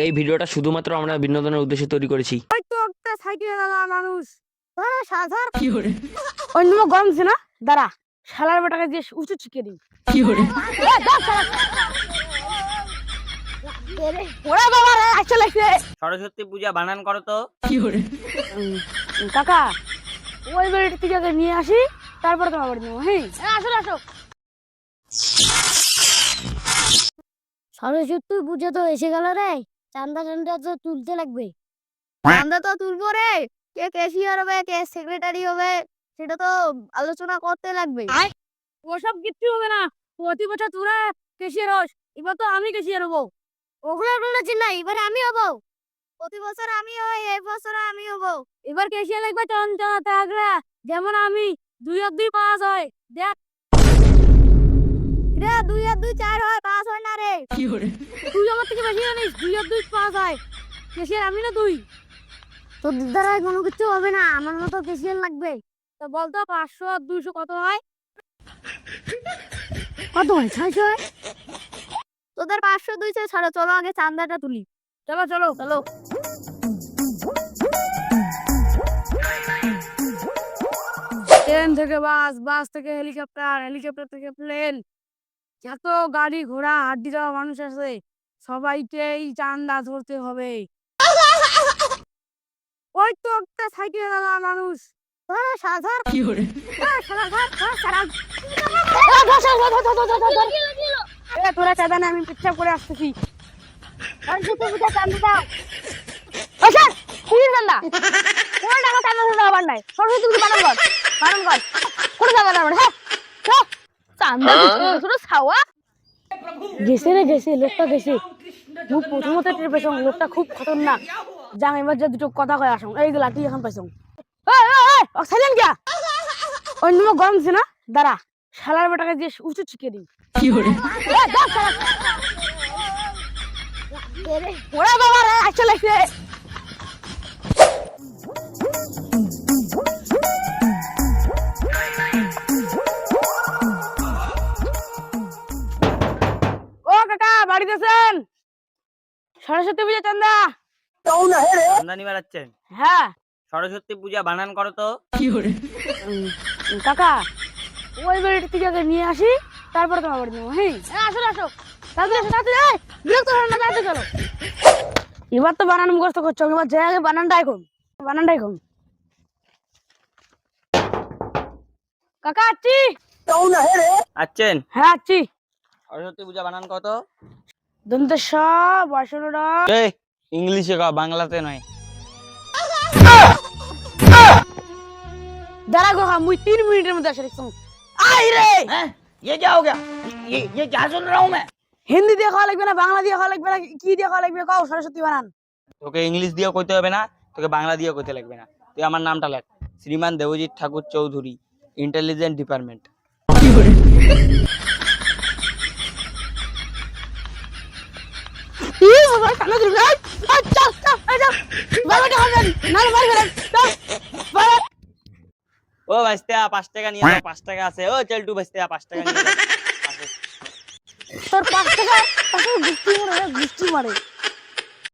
এই ভিডিওটা শুধুমাত্র আমরা বিনোদনের উদ্দেশ্যে তৈরি করেছি। হয়তো একটা সাইকেল আলা মানুষ। সাধার অন্য গরম ছিল না? দাঁড়া শালার বেটাকে যে উঁচু চিকে দিই। বাবা রে আসছে সরস্বতী পূজা বানান করো তো। উম, কাকা ওই বাড়িটা থেকে নিয়ে আসি তারপরে তোমার বাড়ি নেব হ্যাঁ? আসো আসো। সরস্বতী পুজো তো এসে গেল রে। চান্দা চান্দা তো তুলতে লাগবে। চান্দা তো তুলবো রে। কে ক্যাশিয়ার হবে কে সেক্রেটারি হবে সেটা তো আলোচনা করতে লাগবে। ওসব কিচ্ছু হবে না। প্রতি বছর তোরা কেশিয়ার হস এবার তো আমি কেশিয়ার হব ওগুলো বলেছি না এবারে আমি হব। প্রতি বছর আমি হই এই বছর আমি হব। এবার কেশিয়ার লাগবে চঞ্চল থাকলে যেমন আমি দুই দুই পাস হয়। দেখ রে দুই আর দুই চার হয় পাস হয় না রে। তুই আমার থেকে বেশি জানিস দুই আর দুই পাস হয়। কেশিয়ার আমি না তুই তোর দ্বারা কোনো কিছু হবে না আমার মতো ক্যাশিয়ার লাগবে। তো বলতো পাঁচশো আর দুইশো কত হয়? কত হয় ছয়শো হয়? তোদের পাঁচশো দুইশো ছাড়ো চলো আগে চান্দাটা তুলি। চলো চলো চলো। ট্রেন থেকে বাস বাস থেকে হেলিকপ্টার হেলিকপ্টার থেকে প্লেন। যত গাড়ি ঘোড়া হাড্ডি দেওয়া মানুষ আছে সবাইকেই চান্দা ধরতে হবে। ওই তো একটা সাইকেল আলা মানুষ। তোরা চাঁদা না আমি পেচ্ছাপ করে আসতেছি। সরস্বতী আবার নাই। পুজো বানান কর বানান কর। কোনো চান্দা না হ্যাঁ। চান্দা ছোট ছাওয়া। গেছে রে গেছে লোকটা গেছে। মুখ প্রথমত টের পেছং লোকটা খুব খতরনাক। যাং এবার যে দুটো কথা কয় আসং। এই গেলা তুই এখন পাইছং। সাইলেন গিয়া অন্য গরম ছিল না? দাঁড়া শালার বেটাকে যে উঁচু চিকে দিই। ওরে বাবা রে বাড়িতে সরস্বতী পূজা চান্দা। আমদানি বেড়াচ্ছেন হ্যাঁ। সরস্বতী পূজা বানান করো তো। কাকা ওই বাড়িটা থেকে নিয়ে আসি তারপরে তোমার বাড়ি নেব হ্যাঁ আসো আসো। তাড়াতাড়ি আসো তাড়াতাড়ি এই, বিরক্ত করো না তাড়াতাড়ি চলো। এবার তো বানান মুখস্থ করছ এবার যে আগে বানানটা এখন বানানটা এখন কাকা আছি। আচ্ছেন হ্যাঁ আছি। সরস্বতী পূজা বানান কত দন্তেশ বসনরা এই ইংলিশে কা বাংলাতে নয় দাঁড়া গো মুই তিন মিনিটের মধ্যে আসে দেখছো আই রে ये क्या हो गया ये ये क्या सुन रहा हूँ मैं হিন্দি দিয়ে খাওয়া লাগবে না বাংলা দিয়ে খাওয়া লাগবে না কি দিয়ে খাওয়া লাগবে কও সরস্বতী বানান তোকে ইংলিশ দিয়ে কইতে হবে না তোকে বাংলা দিয়ে কইতে লাগবে না তুই আমার নামটা লেখ শ্রীমান দেবজিৎ ঠাকুর চৌধুরী ইন্টেলিজেন্ট ডিপার্টমেন্ট ও ভাইস্তে পাঁচ টাকা নিয়ে যাও পাঁচ টাকা আছে। ও চলটু ভাইস্তে পাঁচ টাকা নিয়ে তোর পাঁচ টাকা পাঁচ টাকা গুষ্টি মারে গুষ্টি মারে